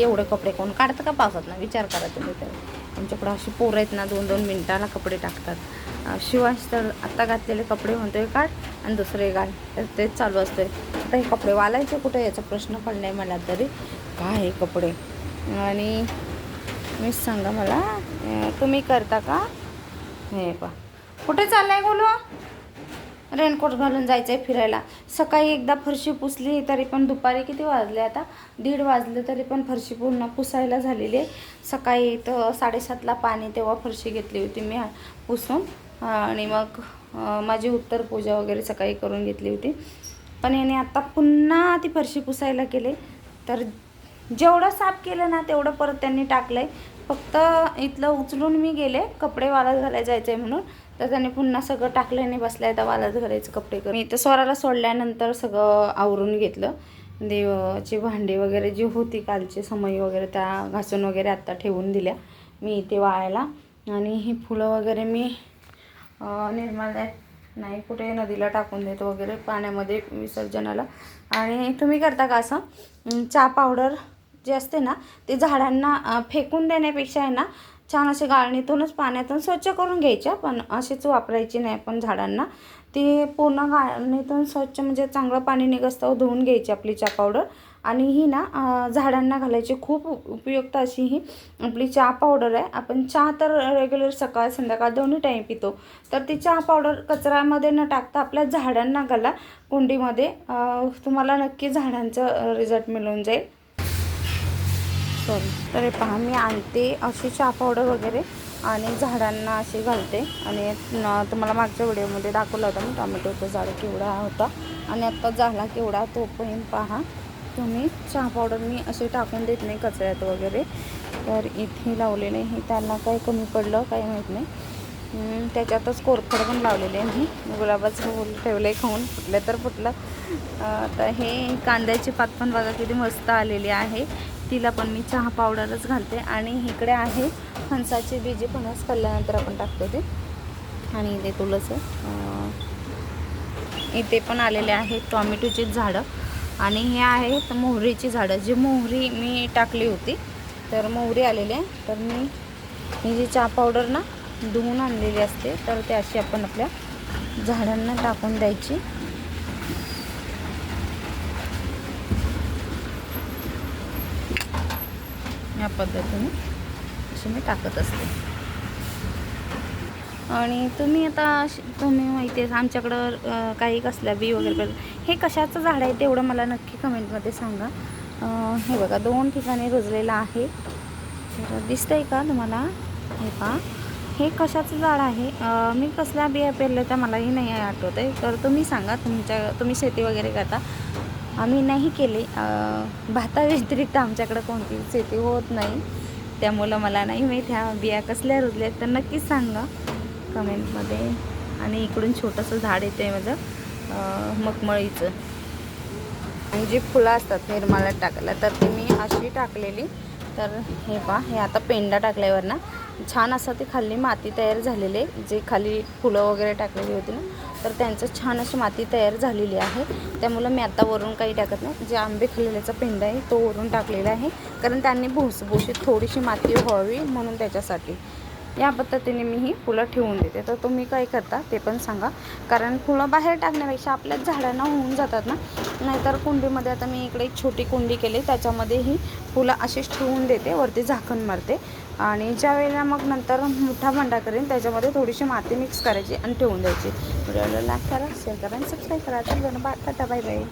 एवढे कपडे कोण काढतं का पावसात? ना विचार करा तुम्ही तर. आमच्याकडं अशी पोरं आहेत ना दोन दोन मिनिटाला कपडे टाकतात. अं, तर आत्ता घातलेले कपडे म्हणतोय काढ आणि दुसरे काढ तर तेच चालू असतंय. आता हे कपडे वालायचे कुठे? याचा प्रश्न पडलाय मला तरी. काय हे कपडे? आणि मीच सांगा मला तुम्ही करता का? हे पा कुठे चाललाय बोलू रेनकोट घालून जायचं आहे फिरायला. सकाळी एकदा फरशी पुसली तरी पण दुपारी किती वाजले आता? दीड वाजले तरी पण फरशी पूर्ण पुसायला झालेली आहे. सकाळी तर साडेसातला पाणी तेव्हा फरशी घेतली होती मी पुसून. आणि मग माझी उत्तर पूजा वगैरे सकाळी करून घेतली होती. पण याने आता पुन्हा ती फरशी पुसायला केले तर जेवढं साफ केलं ना तेवढं परत त्यांनी टाकलं आहे फक्त इथलं उचलून मी गेले कपडे वाळत घालायला जायचं आहे म्हणून. तर त्याने पुन्हा सगळं टाकलं आणि आहे तर वाळत घालायचं कपडे करून. मी इथं स्वराला सोडल्यानंतर सगळं आवरून घेतलं. देवाची भांडी वगैरे जी होती कालची समई वगैरे त्या घासून वगैरे आत्ता ठेवून दिल्या. मी इथे वाळायला. आणि ही फुलं वगैरे मी अं, निर्माल्यात नाही कुठे नदीला टाकून देतो वगैरे पाण्यामध्ये विसर्जनाला. आणि तुम्ही करता का असं? चहा पावडर जे असते ना ते झाडांना फेकून देण्यापेक्षा आहे ना छान असे गाळणीतूनच पाण्यातून स्वच्छ करून घ्यायच्या पण अशीच वापरायची नाही पण झाडांना. ती पूर्ण गाळणीतून स्वच्छ म्हणजे चांगलं पाणी निघसतं धुवून घ्यायची आपली चहा पावडर. आणि ही ना झाडांना घालायची खूप उपयुक्त अशी ही आपली चहा पावडर आहे. आपण चहा तर रेग्युलर सकाळ संध्याकाळ दोन्ही टाईम पितो. तर ती चहा पावडर कचऱ्यामध्ये न टाकता आपल्या झाडांना घाला. कुंडीमध्ये तुम्हाला नक्की झाडांचं रिझल्ट मिळून जाईल. सॉरी तर हे पहा मी आणते अशी चहा पावडर वगैरे आणि झाडांना अशी घालते. आणि तुम्हाला मागच्या व्हिडिओमध्ये दाखवला होता मी टोमॅटोचं झाड केवढा होता. आणि आत्ता झाला केवढा तो पण पहा. तुम्ही चहा पावडर मी अशी टाकून देत नाही कचऱ्यात वगैरे. तर इथे लावलेले हे त्यांना काही कमी पडलं काही माहीत नाही. त्याच्यातच कोरफड पण लावलेले मी. गुलाबाचं फूल ठेवलं आहे खाऊन फुटलं तर फुटलं. तर हे कांद्याची पात पण बघा किती मस्त आलेली आहे. तिला पण मी चहा पावडरच घालते. आणि इकडे आहे फणसाचे बीजे फणस खाल्ल्यानंतर आपण टाकतो ते. आणि इथे तुळस इथे पण आलेले आहेत टॉमॅटोची झाडं. आणि हे आहेत मोहरीची झाडं. जी मोहरी मी टाकली होती तर मोहरी आलेली आहे. तर मी ही जी चहा पावडर ना धुवून आणलेली असते तर ते अशी आपण आपल्या झाडांना टाकून द्यायची. या पद्धतीने अशी मी टाकत असते. आणि तुम्ही आता तुम्ही माहिती आहे आमच्याकडं काही कसल्या बी वगैरे हे कशाचं झाड आहे तेवढं मला नक्की कमेंटमध्ये सांगा. हे बघा दोन ठिकाणी रुजलेलं आहे. तर दिसतंय का तुम्हाला? हे पहा. हे कशाचं झाड आहे? मी कसल्या बिया पेरल्या त्या मलाही नाही आठवत आहे तर तुम्ही सांगा तुमच्या तुम्ही शेती वगैरे करता. आम्ही नाही केले. भाताव्यतिरिक्त आमच्याकडं कोणती शेती होत नाही. त्यामुळं मला नाही माहीत ह्या बिया कसल्या रुजल्या आहेत. तर नक्कीच सांगा कमेंटमध्ये. आणि इकडून छोटंसं झाड येतं आहे माझं मखमळीचं. आणि जी फुलं असतात निर्माल्यात टाकायला तर ती मी अशी टाकलेली. तर हे पहा हे आता पेंडा टाकल्यावर ना छान असं ते खाली माती तयार झालेली आहे. जे खाली फुलं वगैरे टाकलेली होती ना तर त्यांचं छान अशी माती तयार झालेली आहे. त्यामुळं मी आता वरून काही टाकत नाही. जे आंबे खाल्लेल्याचा पिंड आहे तो वरून टाकलेला आहे. कारण त्यांनी भुसभुशीत थोडीशी माती व्हावी म्हणून त्याच्यासाठी. या पद्धतीने मी ही फुलं ठेवून देते. तर तुम्ही काय करता ते पण सांगा. कारण फुलं बाहेर टाकण्यापेक्षा आपल्याच झाडांना होऊन जातात ना. नाहीतर कुंडीमध्ये आता मी इकडे एक छोटी कुंडी केली. त्याच्यामध्ये ही फुलं अशीच ठेवून देते. वरती झाकण मारते. आणि ज्या वेळेला मग नंतर मोठा भांडा करेन त्याच्यामध्ये थोडीशी माती मिक्स करायची आणि ठेवून द्यायची. व्हिडिओला लाईक करा शेअर करा आणि सबस्क्राईब करा. तर बाय बाय.